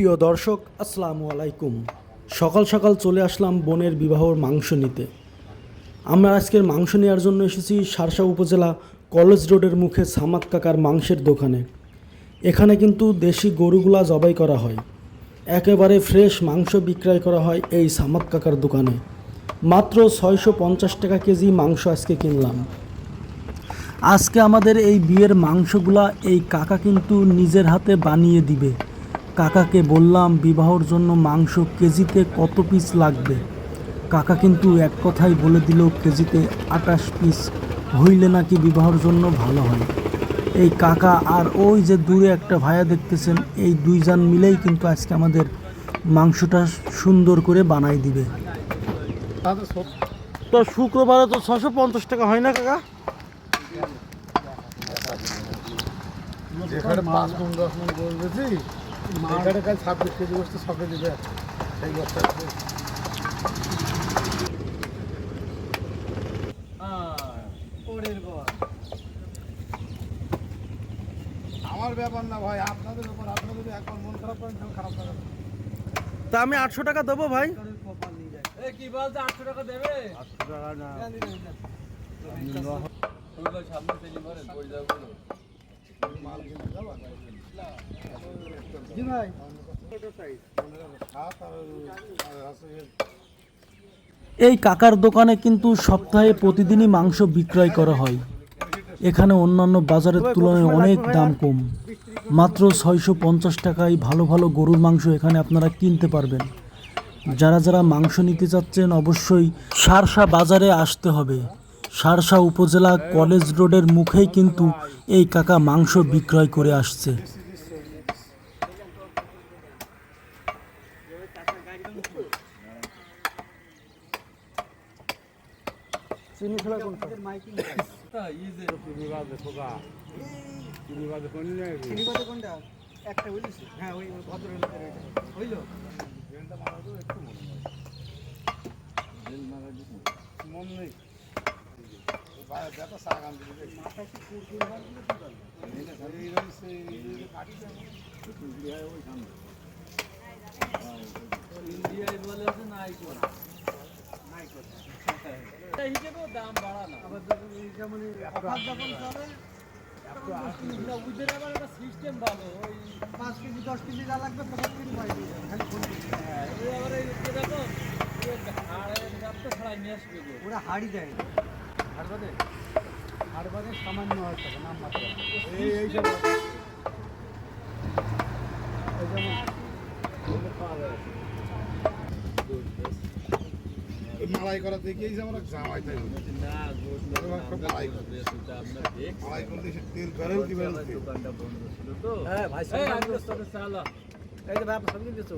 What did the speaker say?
প্রিয় দর্শক, আসসালামু আলাইকুম। সকাল সকাল চলে আসলাম বনের বিবাহর মাংস নিতে। আমরা আজকের মাংস নেওয়ার জন্য এসেছি সারসা উপজেলা কলেজ রোডের মুখে সামাক কাকার মাংসের দোকানে। এখানে কিন্তু দেশি গরুগুলা জবাই করা হয়। একেবারে ফ্রেশ মাংস বিক্রয় করা হয় এই সামাক কাকার দোকানে। মাত্র ছয়শো পঞ্চাশ টাকা কেজি মাংস আজকে কিনলাম। আজকে আমাদের এই বিয়ের মাংসগুলা এই কাকা কিন্তু নিজের হাতে বানিয়ে দিবে। কাকাকে বললাম বিবাহর জন্য মাংস কেজিতে কত পিস লাগবে? কাকা কিন্তু এক কথাই বলে দিল কেজিতে আটাশ পিস হইলে নাকি বিবাহর জন্য ভালো হয়। এই কাকা আর ওই যে দূরে একটা ভাইয়া দেখতেছেন এই দুইজন মিলেই কিন্তু আজকে আমাদের মাংসটা সুন্দর করে বানাই দিবে। তো শুক্রবারে তো ছশো পঞ্চাশ টাকা হয় না কাকা? যেখানে পাঁচ দশ এখানে কাল ছাব্বিশ কেজি বস্তু ছকে দিবে। সেই বস্তা আমার ব্যাপার না ভাই আপনাদের ব্যাপার আপনাদের যদি একবার মন খারাপ করেন তাহলে খারাপ লাগে তা আমি আটশো টাকা দেবো ভাই। কি বলছে আটশো টাকা দেবে? টাকা না। সামনে এই কাকার দোকানে কিন্তু সপ্তাহে প্রতিদিনই মাংস বিক্রয় করা হয়। এখানে অন্যান্য বাজারের তুলনায় অনেক দাম কম। মাত্র ছয়শো পঞ্চাশ টাকায় ভালো ভালো গরুর মাংস এখানে আপনারা কিনতে পারবেন। যারা যারা মাংস নিতে চাচ্ছেন অবশ্যই সারসা বাজারে আসতে হবে। সারসা উপজেলা কলেজ রোডের মুখেই কিন্তু এই কাকা মাংস বিক্রয় করে আসছে। চিনি খেলা কোনটা? চিনি বাজে খোকা। চিনি বাজে কোন নিয়ে মন নেই। ব্যথা সাগান দিবে ইন্ডিয়ায় বলে আছে নাই করা। হিসেবেও দাম বাড়া না না, ওদের আবার একটা সিস্টেম ভালো। ওই পাঁচ কেজি দশ কেজি যা লাগবে পাই হ্যাঁ, এই আবার এই দেখো হাড়ের গাছটা ছাড়াই নিয়ে আসবে ওরা হাড়ি দেয় হাড় বাদে? হাড় বাদে সামান্য হয়তো নাম মাত্র। এই এই সব এই যেমন মালাই করা দেখেই যে আমরা জামাই তাই সব মালাই করলে সে তেল বেরোয় কি বেরোয় দোকানটা বন্ধ ছিল তো। হ্যাঁ ভাই চালা। এই যে ভাই সব কিছু